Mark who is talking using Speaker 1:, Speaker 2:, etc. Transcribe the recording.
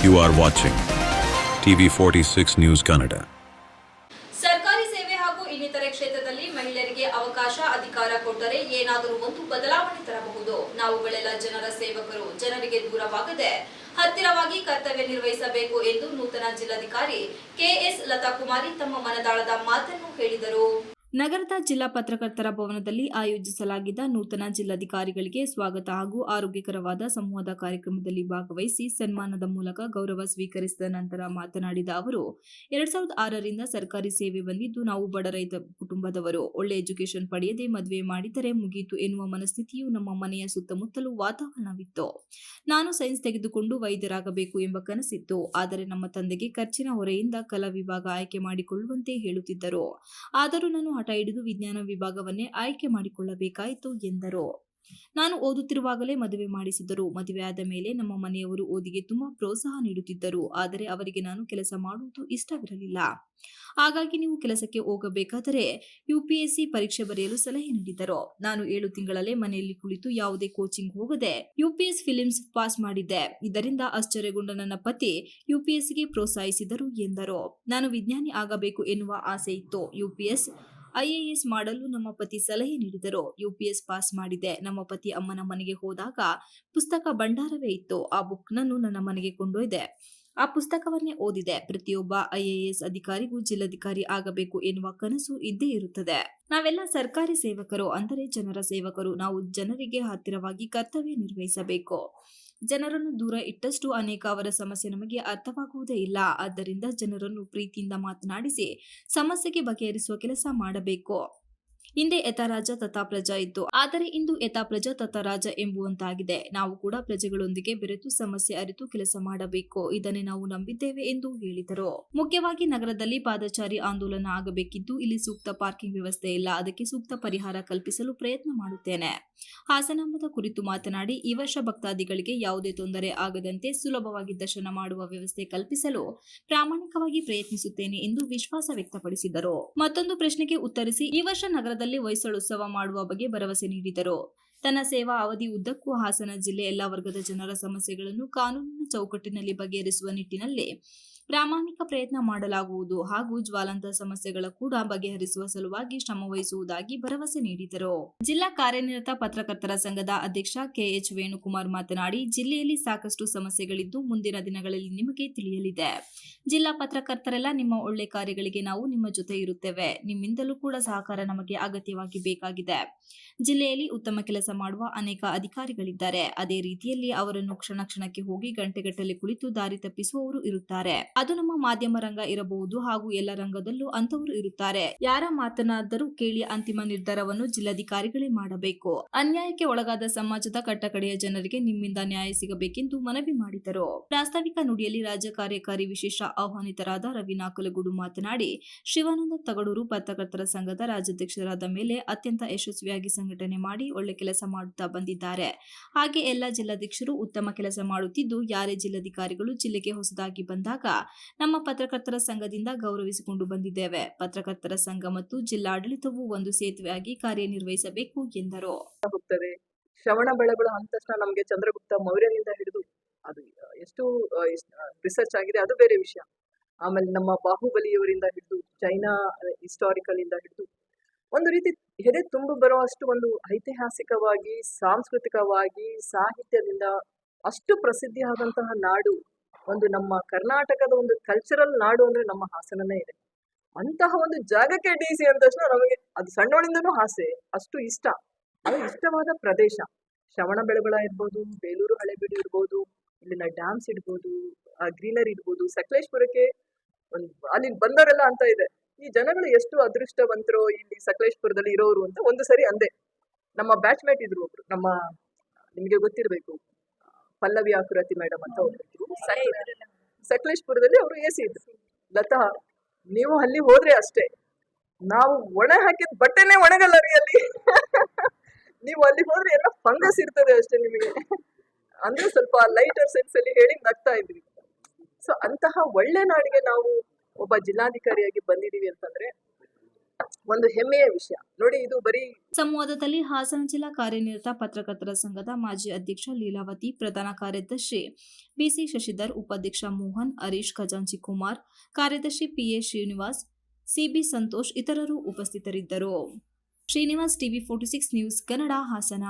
Speaker 1: You are watching TV 46 News Kannada.
Speaker 2: ಸರ್ಕಾರಿ ಸೇವೆ ಹಾಗೂ ಇನ್ನಿತರೆ ಕ್ಷೇತ್ರದಲ್ಲಿ ಮಹಿಳೆಯರಿಗೆ ಅವಕಾಶ ಅಧಿಕಾರ ಕೊಟ್ಟರೆ ಏನಾದರೂ ಒಂದು ಬದಲಾವಣೆ ತರಬಹುದು ನಾವುಗಳೆಲ್ಲ ಜನರ ಸೇವಕರು, ಜನರಿಗೆ ದೂರವಾಗದೆ ಹತ್ತಿರವಾಗಿ ಕರ್ತವ್ಯ ನಿರ್ವಹಿಸಬೇಕು ಎಂದು ನೂತನ ಜಿಲ್ಲಾಧಿಕಾರಿ ಕೆಎಸ್ ಲತಾ ಕುಮಾರಿ ತಮ್ಮ ಮನದಾಳದ ಮಾತನ್ನು ಹೇಳಿದರು ನಗರದ ಜಿಲ್ಲಾ ಪತ್ರಕರ್ತರ ಭವನದಲ್ಲಿ ಆಯೋಜಿಸಲಾಗಿದ್ದ ನೂತನ ಜಿಲ್ಲಾಧಿಕಾರಿಗಳಿಗೆ ಸ್ವಾಗತ ಹಾಗೂ ಆರೋಗ್ಯಕರವಾದ ಸಂವಾದ ಕಾರ್ಯಕ್ರಮದಲ್ಲಿ ಭಾಗವಹಿಸಿ ಸನ್ಮಾನದ ಮೂಲಕ ಗೌರವ ಸ್ವೀಕರಿಸಿದ ನಂತರ ಮಾತನಾಡಿದ ಅವರು, ಎರಡ್ ಸಾವಿರದ ಆರರಿಂದ ಸರ್ಕಾರಿ ಸೇವೆ ಬಂದಿದ್ದು ನಾವು ಬಡ ರೈತ ಕುಟುಂಬದವರು. ಒಳ್ಳೆ ಎಜುಕೇಶನ್ ಪಡೆಯದೆ ಮದುವೆ ಮಾಡಿದರೆ ಮುಗಿಯಿತು ಎನ್ನುವ ಮನಸ್ಥಿತಿಯು ನಮ್ಮ ಮನೆಯ ಸುತ್ತಮುತ್ತಲೂ ವಾತಾವರಣವಿತ್ತು. ನಾನು ಸೈನ್ಸ್ ತೆಗೆದುಕೊಂಡು ವೈದ್ಯರಾಗಬೇಕು ಎಂಬ ಕನಸಿತ್ತು. ಆದರೆ ನಮ್ಮ ತಂದೆಗೆ ಖರ್ಚಿನ ಹೊರೆಯಿಂದ ಕಲಾ ವಿಭಾಗ ಆಯ್ಕೆ ಮಾಡಿಕೊಳ್ಳುವಂತೆ ಹೇಳುತ್ತಿದ್ದರು. ಆದರೂ ನಾನು ಹಠ ಹಿಡಿದು ವಿಜ್ಞಾನ ವಿಭಾಗವನ್ನೇ ಆಯ್ಕೆ ಮಾಡಿಕೊಳ್ಳಬೇಕಾಯಿತು ಎಂದರು. ನಾನು ಓದುತ್ತಿರುವಾಗಲೇ ಮದುವೆ ಮಾಡಿಸಿದ್ದರು. ಮದುವೆಯಾದ ಮೇಲೆ ನಮ್ಮ ಮನೆಯವರು ಓದಿಗೆ ತುಂಬಾ ಪ್ರೋತ್ಸಾಹ ನೀಡುತ್ತಿದ್ದರು. ಆದರೆ ಅವರಿಗೆ ನಾನು ಕೆಲಸ ಮಾಡುವುದು ಇಷ್ಟವಿರಲಿಲ್ಲ. ಹಾಗಾಗಿ ನೀವು ಕೆಲಸಕ್ಕೆ ಹೋಗಬೇಕಾದರೆ ಯುಪಿಎಸ್ಸಿ ಪರೀಕ್ಷೆ ಬರೆಯಲು ಸಲಹೆ ನೀಡಿದರು ನಾನು ಏಳು ತಿಂಗಳಲ್ಲೇ ಮನೆಯಲ್ಲಿ ಕುಳಿತು ಯಾವುದೇ ಕೋಚಿಂಗ್ ಹೋಗದೆ ಯುಪಿಎಸ್ ಫಿಲಿಮ್ಸ್ ಪಾಸ್ ಮಾಡಿದ್ದೆ. ಇದರಿಂದ ಆಶ್ಚರ್ಯಗೊಂಡ ನನ್ನ ಪತಿ ಯುಪಿಎಸ್ಸಿಗೆ ಪ್ರೋತ್ಸಾಹಿಸಿದರು ಎಂದರು. ನಾನು ವಿಜ್ಞಾನಿ ಆಗಬೇಕು ಎನ್ನುವ ಆಸೆ ಇತ್ತು. ಯುಪಿಎಸ್ ಐಎಎಸ್ ಮಾಡಲು ನಮ್ಮ ಪತಿ ಸಲಹೆ ನೀಡಿದರು. ಯುಪಿಎಸ್ ಪಾಸ್ ಮಾಡಿದೆ. ನಮ್ಮ ಪತಿ ಅಮ್ಮನ ಮನೆಗೆ ಹೋದಾಗ ಪುಸ್ತಕ ಭಂಡಾರವೇ ಇತ್ತು. ಆ ಬುಕ್ ಬುಕ್ನನ್ನು ನನ್ನ ಮನೆಗೆ ಕೊಂಡೊಯ್ದೆ. ಆ ಪುಸ್ತಕವನ್ನೇ ಓದಿದೆ. ಪ್ರತಿಯೊಬ್ಬ ಐಎಎಸ್ ಅಧಿಕಾರಿಗೂ ಜಿಲ್ಲಾಧಿಕಾರಿ ಆಗಬೇಕು ಎನ್ನುವ ಕನಸು ಇದ್ದೇ ಇರುತ್ತದೆ. ನಾವೆಲ್ಲ ಸರ್ಕಾರಿ ಸೇವಕರು. ಅಂದರೆ ಜನರ ಸೇವಕರು. ನಾವು ಜನರಿಗೆ ಹತ್ತಿರವಾಗಿ ಕರ್ತವ್ಯ ನಿರ್ವಹಿಸಬೇಕು. ಜನರನ್ನು ದೂರ ಇಟ್ಟಷ್ಟು ಅನೇಕ ಅವರ ಸಮಸ್ಯೆ ನಮಗೆ ಅರ್ಥವಾಗುವುದೇ ಇಲ್ಲ. ಆದ್ದರಿಂದ ಜನರನ್ನು ಪ್ರೀತಿಯಿಂದ ಮಾತನಾಡಿಸಿ ಸಮಸ್ಯೆಗೆ ಬಗೆಹರಿಸುವ ಕೆಲಸ ಮಾಡಬೇಕು. ಹಿಂದೆ ಯಥಾರಾಜ ತಥಾ ಪ್ರಜಾ ಇತ್ತು. ಆದರೆ ಇಂದು ಯಥಾ ಪ್ರಜಾ ತಥಾ ರಾಜ ಎಂಬುವಂತಾಗಿದೆ. ನಾವು ಕೂಡ ಪ್ರಜೆಗಳೊಂದಿಗೆ ಬೆರೆತು ಸಮಸ್ಯೆ ಅರಿತು ಕೆಲಸ ಮಾಡಬೇಕು. ಇದನ್ನೇ ನಾವು ನಂಬಿದ್ದೇವೆ ಎಂದು ಹೇಳಿದರು. ಮುಖ್ಯವಾಗಿ ನಗರದಲ್ಲಿ ಪಾದಚಾರಿ ಆಂದೋಲನ ಆಗಬೇಕಿದ್ದು ಇಲ್ಲಿ ಸೂಕ್ತ ಪಾರ್ಕಿಂಗ್ ವ್ಯವಸ್ಥೆ ಇಲ್ಲ. ಅದಕ್ಕೆ ಸೂಕ್ತ ಪರಿಹಾರ ಕಲ್ಪಿಸಲು ಪ್ರಯತ್ನ ಮಾಡುತ್ತೇನೆ. ಹಾಸನಾಂಬದ ಕುರಿತು ಮಾತನಾಡಿ, ಈ ವರ್ಷ ಭಕ್ತಾದಿಗಳಿಗೆ ಯಾವುದೇ ತೊಂದರೆ ಆಗದಂತೆ ಸುಲಭವಾಗಿ ದರ್ಶನ ಮಾಡುವ ವ್ಯವಸ್ಥೆ ಕಲ್ಪಿಸಲು ಪ್ರಾಮಾಣಿಕವಾಗಿ ಪ್ರಯತ್ನಿಸುತ್ತೇನೆ ಎಂದು ವಿಶ್ವಾಸ ವ್ಯಕ್ತಪಡಿಸಿದರು. ಮತ್ತೊಂದು ಪ್ರಶ್ನೆಗೆ ಉತ್ತರಿಸಿ, ಈ ವರ್ಷ ನಗರದಲ್ಲಿ ಹೊಯ್ಸಳೋತ್ಸವ ಮಾಡುವ ಬಗ್ಗೆ ಭರವಸೆ ನೀಡಿದರು. ತನ್ನ ಸೇವಾ ಅವಧಿ ಉದ್ದಕ್ಕೂ ಹಾಸನ ಜಿಲ್ಲೆ ಎಲ್ಲಾ ವರ್ಗದ ಜನರ ಸಮಸ್ಯೆಗಳನ್ನು ಕಾನೂನಿನ ಚೌಕಟ್ಟಿನಲ್ಲಿ ಬಗೆಹರಿಸುವ ನಿಟ್ಟಿನಲ್ಲಿ ಪ್ರಾಮಾಣಿಕ ಪ್ರಯತ್ನ ಮಾಡಲಾಗುವುದು ಹಾಗೂ ಜ್ವಾಲಂತ ಸಮಸ್ಯೆಗಳ ಕೂಡ ಬಗೆಹರಿಸುವ ಸಲುವಾಗಿ ಶ್ರಮವಹಿಸುವುದಾಗಿ ಭರವಸೆ ನೀಡಿದರು. ಜಿಲ್ಲಾ ಕಾರ್ಯನಿರತ ಪತ್ರಕರ್ತರ ಸಂಘದ ಅಧ್ಯಕ್ಷ ಕೆಎಚ್ ವೇಣುಕುಮಾರ್ ಮಾತನಾಡಿ, ಜಿಲ್ಲೆಯಲ್ಲಿ ಸಾಕಷ್ಟು ಸಮಸ್ಯೆಗಳಿದ್ದು ಮುಂದಿನ ದಿನಗಳಲ್ಲಿ ನಿಮಗೆ ತಿಳಿಯಲಿದೆ. ಜಿಲ್ಲಾ ಪತ್ರಕರ್ತರೆಲ್ಲ ನಿಮ್ಮ ಒಳ್ಳೆ ಕಾರ್ಯಗಳಿಗೆ ನಾವು ನಿಮ್ಮ ಜೊತೆ ಇರುತ್ತೇವೆ. ನಿಮ್ಮಿಂದಲೂ ಕೂಡ ಸಹಕಾರ ನಮಗೆ ಅಗತ್ಯವಾಗಿ ಬೇಕಾಗಿದೆ. ಜಿಲ್ಲೆಯಲ್ಲಿ ಉತ್ತಮ ಕೆಲಸ ಮಾಡುವ ಅನೇಕ ಅಧಿಕಾರಿಗಳಿದ್ದಾರೆ. ಅದೇ ರೀತಿಯಲ್ಲಿ ಅವರನ್ನು ಕ್ಷಣ ಕ್ಷಣಕ್ಕೆ ಹೋಗಿ ಗಂಟೆಗಟ್ಟಲೆ ಕುಳಿತು ದಾರಿ ತಪ್ಪಿಸುವವರು ಇರುತ್ತಾರೆ. ಅದು ನಮ್ಮ ಮಾಧ್ಯಮ ರಂಗ ಇರಬಹುದು ಹಾಗೂ ಎಲ್ಲ ರಂಗದಲ್ಲೂ ಅಂತವರು ಇರುತ್ತಾರೆ. ಯಾರ ಮಾತನಾದರೂ ಕೇಳಿ ಅಂತಿಮ ನಿರ್ಧಾರವನ್ನು ಜಿಲ್ಲಾಧಿಕಾರಿಗಳೇ ಮಾಡಬೇಕು. ಅನ್ಯಾಯಕ್ಕೆ ಒಳಗಾದ ಸಮಾಜದ ಕಟ್ಟಕಡೆಯ ಜನರಿಗೆ ನಿಮ್ಮಿಂದ ನ್ಯಾಯ ಸಿಗಬೇಕೆಂದು ಮನವಿ ಮಾಡಿದರು. ಪ್ರಾಸ್ತಾವಿಕ ನುಡಿಯಲ್ಲಿ ರಾಜ್ಯ ಕಾರ್ಯಕಾರಿ ವಿಶೇಷ ಆಹ್ವಾನಿತರಾದ ರವಿ ನಾಕಲಗೂಡು ಮಾತನಾಡಿ, ಶಿವಾನಂದ ತಗಡೂರು ಪತ್ರಕರ್ತರ ಸಂಘದ ರಾಜ್ಯಾಧ್ಯಕ್ಷರಾದ ಮೇಲೆ ಅತ್ಯಂತ ಯಶಸ್ವಿಯಾಗಿ ಸಂಘಟನೆ ಮಾಡಿ ಒಳ್ಳೆ ಕೆಲಸ ಮಾಡುತ್ತಾ ಬಂದಿದ್ದಾರೆ. ಹಾಗೆ ಎಲ್ಲ ಜಿಲ್ಲಾಧ್ಯಕ್ಷರು ಉತ್ತಮ ಕೆಲಸ ಮಾಡುತ್ತಿದ್ದು, ಯಾರೇ ಜಿಲ್ಲಾಧಿಕಾರಿಗಳು ಜಿಲ್ಲೆಗೆ ಹೊಸದಾಗಿ ಬಂದಾಗ ನಮ್ಮ ಪತ್ರಕರ್ತರ ಸಂಘದಿಂದ ಗೌರವಿಸಿಕೊಂಡು ಬಂದಿದ್ದೇವೆ. ಪತ್ರಕರ್ತರ ಸಂಘ ಮತ್ತು ಜಿಲ್ಲಾಡಳಿತವು ಒಂದು ಸೇತುವೆಯಾಗಿ ಕಾರ್ಯನಿರ್ವಹಿಸಬೇಕು ಎಂದರು.
Speaker 3: ಶ್ರವಣ ಬೆಳಗುಳ ತಕ್ಷಣ ನಮಗೆ ಚಂದ್ರಗುಪ್ತ ಮೌರ್ಯನಿಂದ ಹಿಡಿದು ಅದು, ಎಷ್ಟು ರಿಸರ್ಚ್ ಆಗಿದೆ, ಅದು ಬೇರೆ ವಿಷಯ. ಆಮೇಲೆ ನಮ್ಮ ಬಾಹುಬಲಿಯವರಿಂದ ಹಿಡಿದು, ಚೈನಾ ಹಿಸ್ಟಾರಿಕಲ್ ಇಂದ ಹಿಡಿದು, ಒಂದು ರೀತಿ ಹೆದೆ ತುಂಬು ಅಷ್ಟು ಒಂದು ಐತಿಹಾಸಿಕವಾಗಿ, ಸಾಂಸ್ಕೃತಿಕವಾಗಿ, ಸಾಹಿತ್ಯದಿಂದ ಅಷ್ಟು ಪ್ರಸಿದ್ಧಿಯಾದಂತಹ ನಾಡು ಒಂದು ನಮ್ಮ ಕರ್ನಾಟಕದ ಒಂದು ಕಲ್ಚರಲ್ ನಾಡು ಅಂದ್ರೆ ನಮ್ಮ ಹಾಸನನೇ ಇದೆ. ಅಂತಹ ಒಂದು ಜಾಗಕ್ಕೆ ಡಿ ಸಿ ಅಂದ ತಕ್ಷಣ ನಮಗೆ ಅದು ಸಣ್ಣವಳಿಂದನೂ ಹಾಸೆ, ಅಷ್ಟು ಇಷ್ಟ. ಅದು ಇಷ್ಟವಾದ ಪ್ರದೇಶ. ಶ್ರವಣ ಬೆಳಗೊಳ ಇರ್ಬೋದು, ಬೇಲೂರು ಹಳೆಬೀಡು ಇರ್ಬೋದು, ಇಲ್ಲಿನ ಡ್ಯಾಮ್ಸ್ ಇರ್ಬೋದು ಗ್ರೀನರಿ ಇರ್ಬೋದು, ಸಕಲೇಶ್ಪುರಕ್ಕೆ ಒಂದು ಅಲ್ಲಿ ಬಂದವರೆಲ್ಲ ಅಂತ ಇದೆ. ಈ ಜನಗಳು ಎಷ್ಟು ಅದೃಷ್ಟವಂತರೋ ಇಲ್ಲಿ ಸಕಲೇಶ್ಪುರದಲ್ಲಿ ಇರೋರು ಅಂತ ಒಂದು ಸರಿ ಅಂದೆ. ನಮ್ಮ ಬ್ಯಾಚ್ಮೇಟ್ ಇದ್ರು ಒಬ್ರು, ನಮ್ಮ ನಿಮಗೆ ಗೊತ್ತಿರಬೇಕು. ಪಲ್ಲವಿ ಆಕುರತಿ ಮೇಡಮ್ ಅಂತ ಒಬ್ಬರು ಸಕಲೇಶ್ಪುರದಲ್ಲಿ ಅವರು ಎ ಸಿ ಇದ್ರು. ಲತಾ ನೀವು ಅಲ್ಲಿ ಹೋದ್ರೆ ಅಷ್ಟೇ. ನಾವು ಒಣ ಹಾಕಿದ ಬಟ್ಟೆನೇ ಒಣಗಲ್ಲ ರೀ ಅಲ್ಲಿ. ನೀವು ಅಲ್ಲಿ ಹೋದ್ರೆ ಎಲ್ಲ ಫಂಗಸ್ ಇರ್ತದೆ ಅಷ್ಟೇ ನಿಮಗೆ. ಅಂದ್ರೆ ಸ್ವಲ್ಪ ಲೈಟರ್ ಸೆನ್ಸ್ ಅಲ್ಲಿ ಹೇಳಿ ನಗ್ತಾ ಇದ್ವಿ. ಸೊ ಅಂತಹ ಒಳ್ಳೆ ನಾಡಿಗೆ ನಾವು ಒಬ್ಬ ಜಿಲ್ಲಾಧಿಕಾರಿಯಾಗಿ ಬಂದಿದೀವಿ ಅಂತಂದ್ರೆ ಒಂದು ಹೆಮ್ಮೆಯ ವಿಷಯ. ನೋಡಿ, ಇದು ಬರೀ
Speaker 2: ಸಂವಾದದಲ್ಲಿ ಹಾಸನ ಜಿಲ್ಲಾ ಕಾರ್ಯನಿರತ ಪತ್ರಕರ್ತರ ಸಂಘದ ಮಾಜಿ ಅಧ್ಯಕ್ಷ ಲೀಲಾವತಿ, ಪ್ರಧಾನ ಕಾರ್ಯದರ್ಶಿ ಬಿಸಿ ಶಶಿಧರ್, ಉಪಾಧ್ಯಕ್ಷ ಮೋಹನ್, ಹರೀಶ್ ಖಜಾಂಚಿ ಕುಮಾರ್, ಕಾರ್ಯದರ್ಶಿ ಪಿಎ ಶ್ರೀನಿವಾಸ್, ಸಿಬಿ ಸಂತೋಷ್ ಇತರರು ಉಪಸ್ಥಿತರಿದ್ದರು. Srinivas TV forty six news, Kannada Hassan.